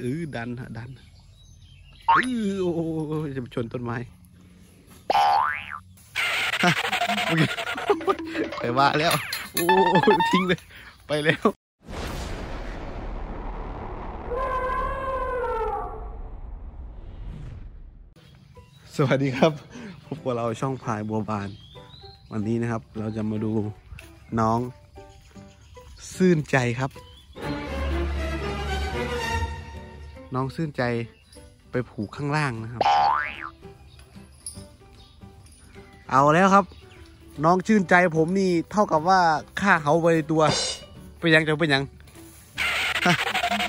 เออดันฮะดันเออโอ้จะชนต้นไม้ไปว่าแล้ว โอ้ทิ้งเลย ไปแล้วสวัสดีครับพบกับเราช่องพายบัวบาน วันนี้นะครับ เราจะมาดูน้อง ซื่นใจครับ น้องซื่นใจไปผูกข้างล่างนะครับ เอาแล้วครับ น้องชื่นใจผมนี่เท่ากับว่าฆ่าเขาไปในตัวเป็นยังจะเป็นยังฮะ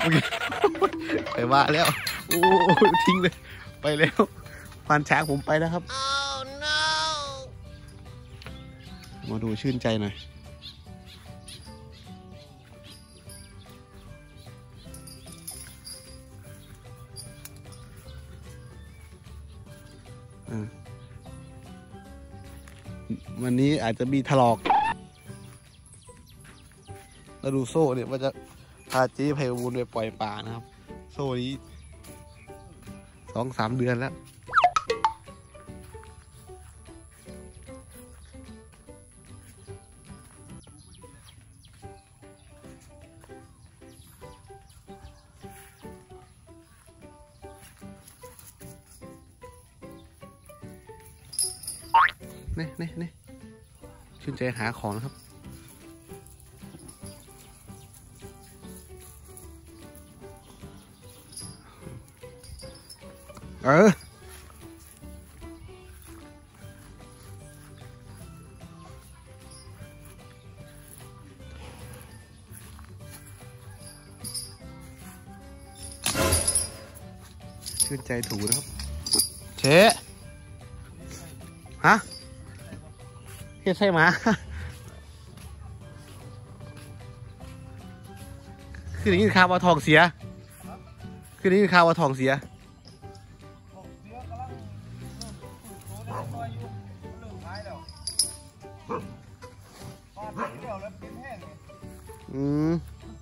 เมื่อกี้ไปว่าแล้วโอ้ทิ้งเลย ไปแล้วควานช้างผมไปแล้วครับมาดูชื่นใจหน่อย วันนี้อาจจะมีถลอกแล้วดูโซ่เนี่ยว่าจะพาเจ๊ไพบูลไปปล่อยป่านะครับ โซ่นี้สองสามเดือนแล้ว นี่นี่นี่ชื่นใจหาของนะครับ เออชื่นใจถูนะครับ เชะ เฮ็ดใช่หมา คือได้ยินข่าวว่าทองเสีย คือได้ยินข่าวว่าทองเสียอืม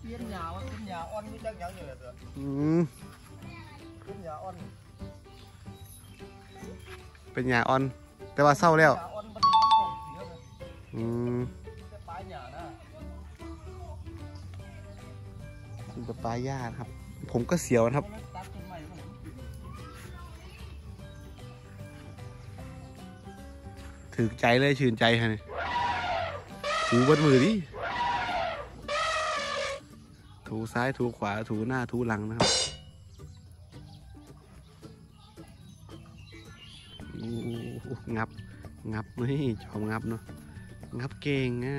เปลี่ยนยาวเป็นหญ้าอ่อนมีจักยังอยู่เลยเด้ออืมเป็นหญ้าอ่อนเป็นยาอ่อน แต่ว่าเศร้าแล้ว อืมจะปลายหญ้านะมันจะปลายหญ้าครับ ผมก็เสียวนะครับมันตัดต้นไม้มันถือใจเลยชื่นใจฮะนี่ถูเบนมือดิถูซ้ายถูขวาถูหน้าถูหลังนะครับโอ้โหงับ งับนี่จอมงับเนาะ งับเก่งอะ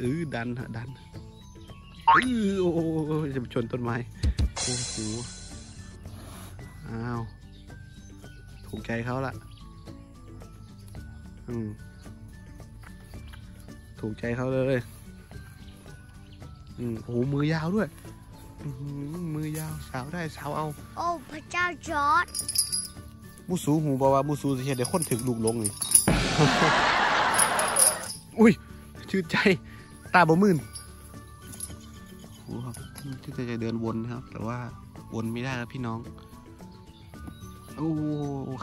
เออดันฮะดันเออโอ้จะชนต้นไม้โอ้โหอ้าวถูกใจเขาละอืมถูกใจเขาเลยอืมโอ้มือยาวด้วยมือยาวสาวได้สาวเอา โอ้พระเจ้าจอร์ดมูสูหูบอกว่ามูสูจะเห็นเดี๋ยวคนถึงลูกลงนี่ อุ้ยชื่นใจตาบ่มื่นโอ้โหครับที่จะเดินวนนะครับ แต่ว่าวนไม่ได้แล้วพี่น้อง โอ้โห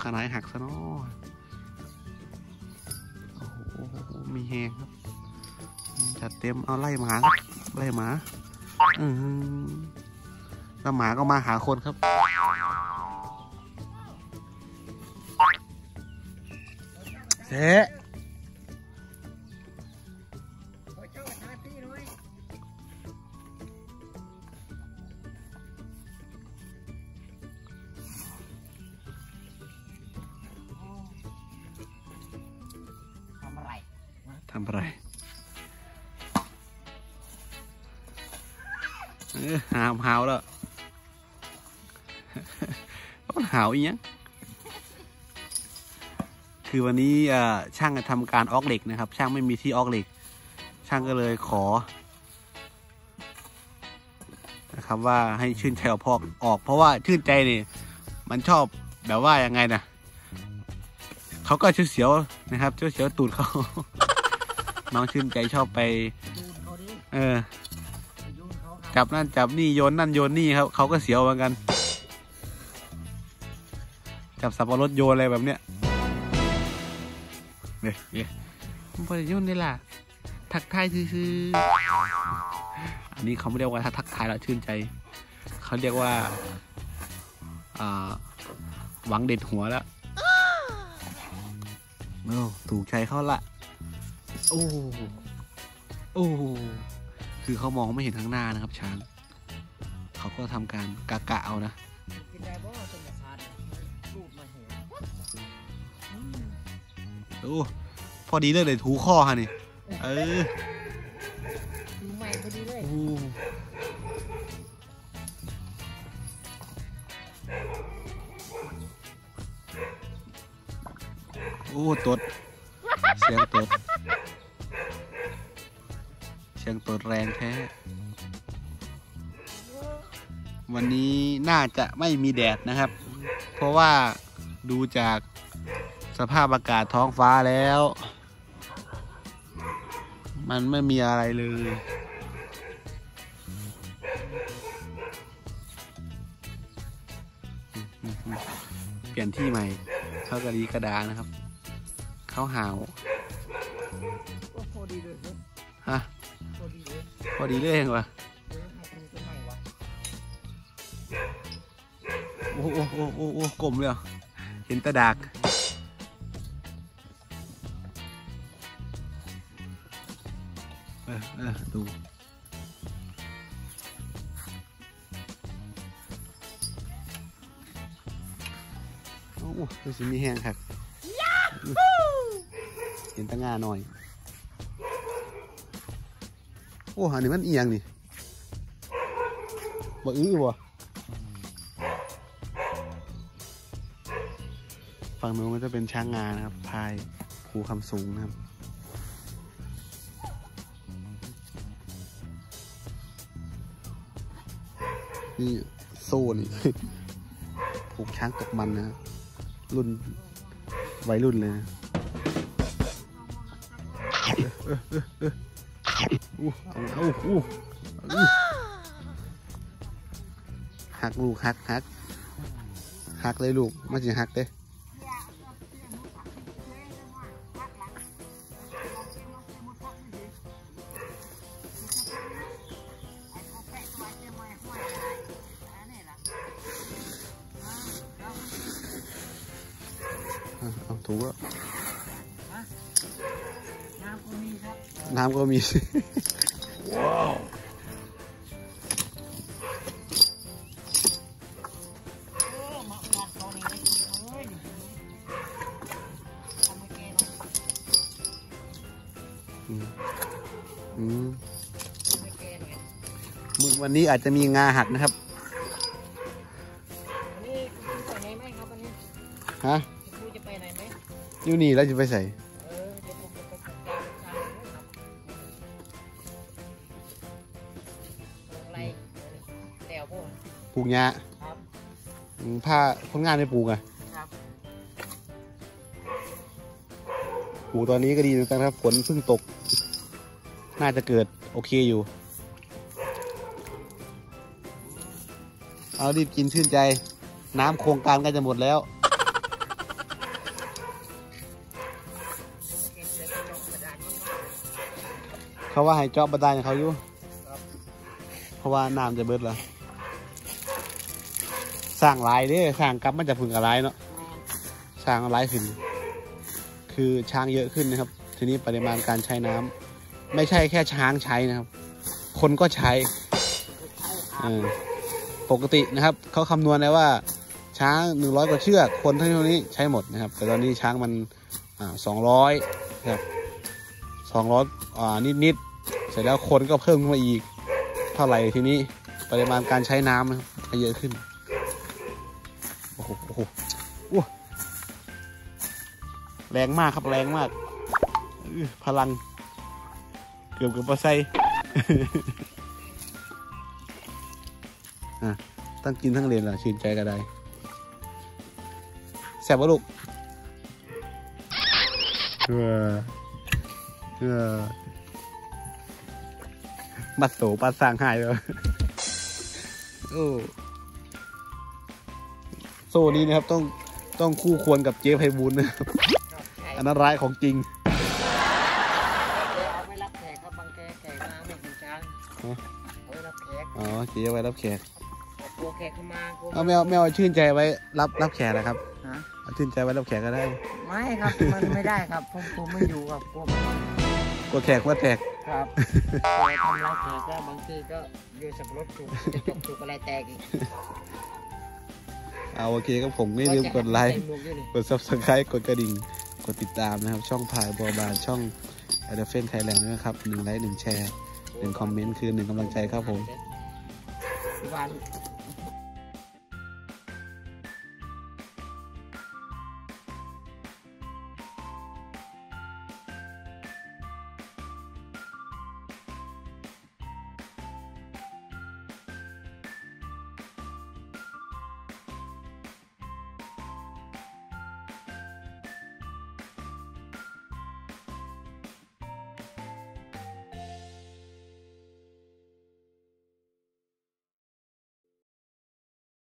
ขานายหักซะเนาะโอ้โหมีแหงครับ จัดเต็มเอาไล่หมาครับไล่หมาอืมแล้วหมาก็มาหาคนครับเสะ ทำอะไรเออหาวหาวแล้วหาวอีกยังคือวันนี้ช่างจะทำการออกเหล็กนะครับ ช่างไม่มีที่ออกเหล็ก ช่างก็เลยขอ นะครับว่าให้ชื่นใจเอาพอกออก เพราะว่าชื่นใจนี่มันชอบแบบว่ายังไงนะเขาก็เสียวๆนะครับเสียวๆตูดเขา น้องชื่นใจชอบไปยูนเขาดิเออยูนเขาหาจับนั่นจับนี่โยนนั่นโยนนี่ครับเขาก็เสียวเหมือนกัน จับสับปะรดโยนอะไรแบบเนี้ยเนี่ยเนี่ยมันบริโยนได้ล่ะทักทายซื่อๆอันนี้เขาไม่เรียกว่าทักทายแล้วชื่นใจ เขาเรียกว่าอ่าหวังเด็ดหัวแล้วโอ้ถูกใจเขาละ โอ้โอ้คือเขามองไม่เห็นข้างหน้านะครับช้างเขาก็ทำการกะกะเอานะกินได้บ่สมคารรูดมาเห็นโอ้พอดีเลยเลยถูข้อฮะนี่เออดูใหม่พอดีเลยโอ้โอ้ตดเสียงตด เสียงตดแรงแท้ วันนี้น่าจะไม่มีแดดนะครับ เพราะว่าดูจากสภาพอากาศท้องฟ้าแล้ว มันไม่มีอะไรเลย เปลี่ยนที่ใหม่ เข้ากระดีกระดานะครับ เข้าหาวโอ้พอดีเลยเนอะฮะพ อดีเลยพอดีเลยเองวะเออหาเป็นต้นใหม่วะโอ้โอ้โอ้โอ้โอ้กลมเลยเหรอเห็นแตะดากเออเออดูโอ้โหดูสิมีแห้งครับเห็นแตะงาหน่อย โอ้อันนี้มันเอียงนี่บ่อื้อบ่ฝั่งนู้นก็จะเป็นช้างงานะครับพายภูคำสูงนะครับนี่โซ่นี่ผูกช้างตกมันนะรุ่นวัยรุ่นเลยนะ ออเออเอออู้เอาเอาอู้อู้หักลูกหักหักหักเลยลูกมาสิหักเด้เอาถูกแล้ว น้ำก็มีโอ้มาหลัดเขานี่เฮ้ยทำให้แกหน่อยอืมอืมทำให้แกหน่อยมื้อวันนี้อาจจะมีงาหักนะครับอันนี้คุณไปไหนไหมครับอันนี้ฮะคุณจะไปไหนไหมอยู่นี่แล้วจะไปใส่ ปลูกหญ้าครับอืมผ้าคนงานไม่ปลูกอะครับปลูกตอนนี้ก็ดีนะครับฝนเพิ่งตก น่าจะเกิดโอเคอยู่ เอารีบกินชื่นใจ น้ำโครงการก็จะหมดแล้วเก็บเดี๋ยวจะลงกระดาษมากเขาว่าให้เจาะบาดาลให้เขาอยู่ เพราะว่าน้ำจะเบิดแล้ว สร้างหลายเด้สร้างกลับมันจะพึ่งอะไรเนาะๆช้างร้ายขึ้น คือช้างเยอะขึ้นนะครับ ทีนี้ปริมาณการใช้น้ำไม่ใช่แค่ช้างใช้นะครับ คนก็ใช้เออปกตินะครับเขาคำนวณได้ว่าช้างหนึ่งร้อยกว่าเชือกคนเท่านี้ใช้หมดนะครับ แต่ตอนนี้ช้างมันสองร้อยนะครับสองร้อยนิดนิดๆเสร็จแล้วคนก็เพิ่มขึ้นมาอีก เท่าไหร่ทีนี้ปริมาณการใช้น้ำนะครับก็เยอะขึ้น โอ้โหโอ้โหแรงมากครับแรงมากพลัง เกือบเกับปลาไซอะตั้งกินทั้งเรียนเหรอชื่นใจก็ได้แซ่บปะลูกเออเออบัดโตปัดสร้างหายเลยโอ้ ซ่นี้นะครับต้องต้องคู่ควรกับเจ๊ไพบูลย์นะครับครับใช่อันนั้นร้ายของจริงเอาไว้รับแขกครับบางแขกแขกมาไม่กินช้างฮะเอาไว้รับแขกอ๋อเจ๊เอาไว้รับแขกกลัวแขกเข้ามากลัวเอาไม่เอาไม่เอาชื่นใจไว้รับรับแขกนะครับฮะเอาชื่นใจไว้รับแขกก็ได้ไม่ครับมันไม่ได้ครับผมผมไม่อยู่ครับกลัวมันกลัวแขกว่าแตกครับเวลาทำร้ายแขกก็บางทีก็โยนสับปะรดถูกจะจกถูกอะไรแตกอีก เอาโอเคครับผมไม่ลืมกดไลค์ใส่หมวกด้วยนี่กด subscribe กดกระดิ่งกดติดตามนะครับ ช่องพายบัวบานช่อง a d a f e n Thailand ด้วยนะครับหนึ่งไลค์หนึ่งแชร์หนึ่งคอมเมนต์คือหนึ่งกำลังใจครับผมที่บ้าน